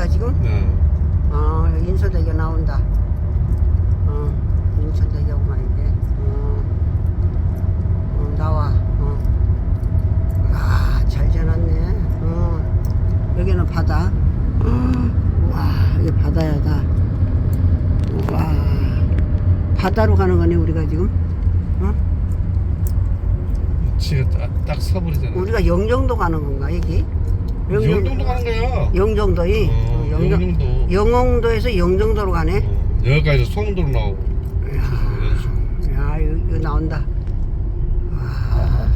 여기가 지금? 네. 어, 여기 인천대교 나온다. 어, 인천대교구나, 이게. 어, 어, 나와. 어. 아, 잘 지어놨네. 어, 여기는 바다. 어, 와, 이게 바다야, 다. 와, 바다로 가는 거네, 우리가 지금. 어? 지가 딱, 딱 서버리잖아. 우리가 영종도 가는 건가, 여기? 영종도 가는 거야. 영종도이? 어, 어, 영종, 영종도. 영흥도에서 영종도로 가네. 어, 여기까지 송도로 나오고. 연수. 야, 이거, 이거 나온다. 와.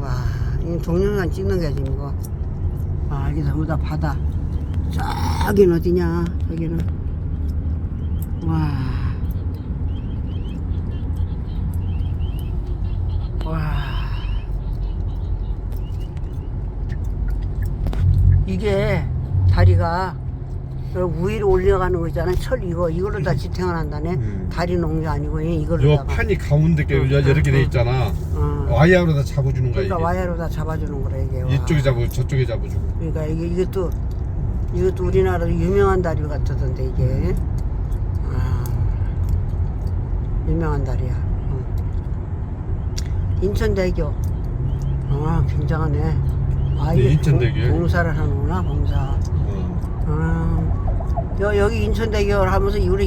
와, 이 동영상 찍는 게 지금 이거. 아, 이게 전부 다 바다. 저기는 어디냐, 저기는. 와. 와. 이게 다리가 저 위로 올려가는 거 있잖아요. 철 이거 이걸로 다 지탱을 한다네. 음. 다리 놓은 게 아니고 이걸로 요 다가. 판이 가운데 게 어, 이렇게 어, 돼 어. 있잖아. 어. 와이어로 다 잡아주는 거야 그러니까 이게. 와이어로 다 잡아주는 거래 이게. 와. 이쪽에 잡고 저쪽에 잡아주고. 그러니까 이게 이것도 이것도 우리나라로 유명한 다리 같던데 이게. 아, 유명한 다리야. 어. 인천대교. 아 굉장하네. 아 네? 공- 공사를 하는구나 공사. 어. 아, 여, 여기 인천대교 하면서 우리